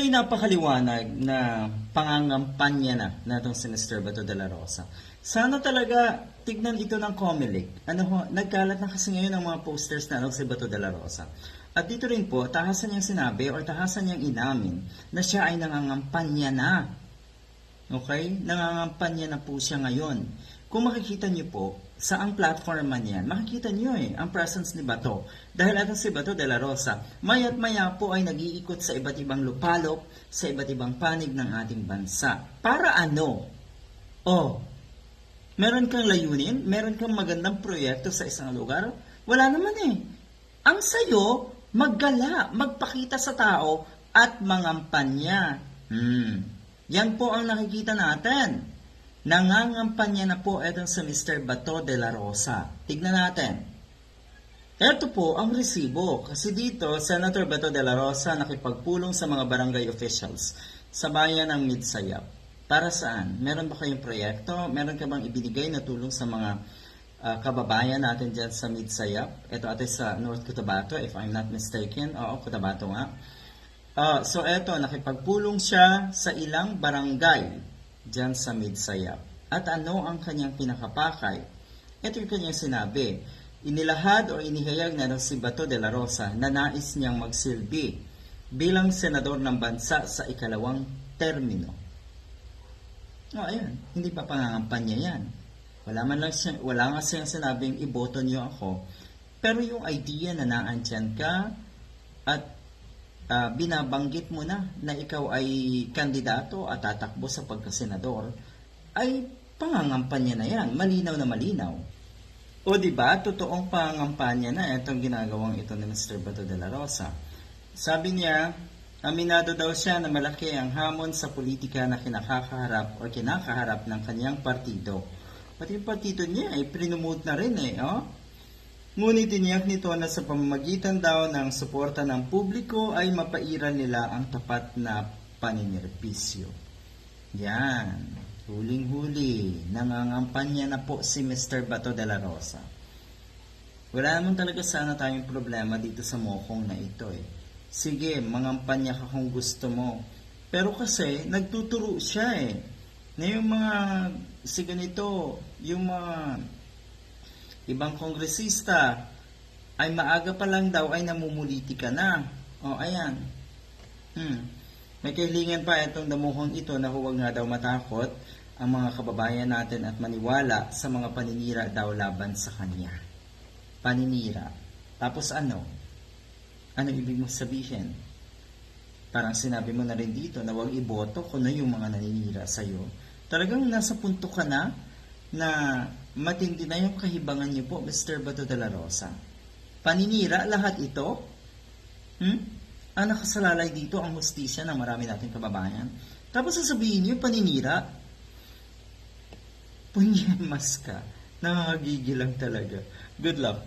ito'y napakaliwanag na pangangampanya na natong si Mr. Bato de la Rosa. Sana talaga tignan ito ng Comelec. Ano ho, nagkalat na kasi ngayon ang mga posters na si Bato de la Rosa. At dito rin po, tahasan niyang sinabi or tahasan niyang inamin na siya ay nangangampanya na. Okay? Nangangampanya na po siya ngayon. Kung makikita niyo po, sa ang platform man yan, makikita niyo eh, ang presence ni Bato. Dahil atong si Bato de la Rosa, maya't maya po ay nag-iikot sa iba't ibang lupalop, sa iba't ibang panig ng ating bansa. Para ano? Oh, meron kang layunin? Meron kang magandang proyekto sa isang lugar? Wala naman eh. Ang sayo, maggala, magpakita sa tao, at mangampanya. Hmm. Yan po ang nakikita natin. Nangangampanya na po itong si Mr. Bato de la Rosa. Tignan natin. Ito po ang resibo. Kasi dito, Senator Bato de la Rosa nakipagpulong sa mga barangay officials sa bayan ng Midsayap. Para saan? Meron ba kayong proyekto? Meron ka bang ibinigay na tulong sa mga ah, kababayan natin dyan sa Midsayap? Ito ate sa North Cotabato, if I'm not mistaken. Oo, Cotabato nga. Ah, so eto, nakipagpulong siya sa ilang barangay dyan sa Midsayap. At ano ang kanyang pinakapakay? Ito yung kanyang sinabi. Inilahad o inihayag na ng si Bato de la Rosa na nais niyang magsilbi bilang senador ng bansa sa ikalawang termino. O, ayan. Hindi pa pangangampanya yan. Wala man lang siya, wala nga siyang sinabing iboto niyo ako. Pero yung idea na naandyan ka at ah, binabanggit mo na na ikaw ay kandidato at tatakbo sa pagkasenador, ay pangangampanya na yan. Malinaw na malinaw. O di ba, totoong pangangampanya na itong ginagawang ito ni Mr. Bato de la Rosa. Sabi niya, aminado daw siya na malaki ang hamon sa politika na kinakaharap o kinakaharap ng kanyang partido. Pati yung partido niya ay prinumute na rin eh, oh? Ngunit tiniyak nito na sa pamamagitan daw ng suporta ng publiko ay mapairan nila ang tapat na paninirpisyo. Yan. Huling-huli. Nangangampanya na po si Mr. Bato de la Rosa. Wala naman talaga sana tayong problema dito sa mokong na ito eh. Sige, mangampanya ka kung gusto mo. Pero kasi, nagtuturo siya eh. Na yung mga, si ganito, yung mga ibang kongresista ay maaga pa lang daw ay namumuliti ka na. O, ayan. Hmm. May kahilingan pa itong damuhong ito na huwag nga daw matakot ang mga kababayan natin at maniwala sa mga paninira daw laban sa kanya. Paninira. Tapos ano? Ano ibig mo sabihin? Parang sinabi mo na rin dito na huwag iboto kung na yung mga naninira sa'yo. Talagang nasa punto ka na na matindi na yung kahibangan niyo po, Mr. Bato de la Rosa. Paninira lahat ito? Hmm? Ang nakasalalay dito ang hustisya ng marami nating kababayan. Tapos sasabihin niyo, paninira? Punyemas ka. Nakakagigil talaga. Good luck.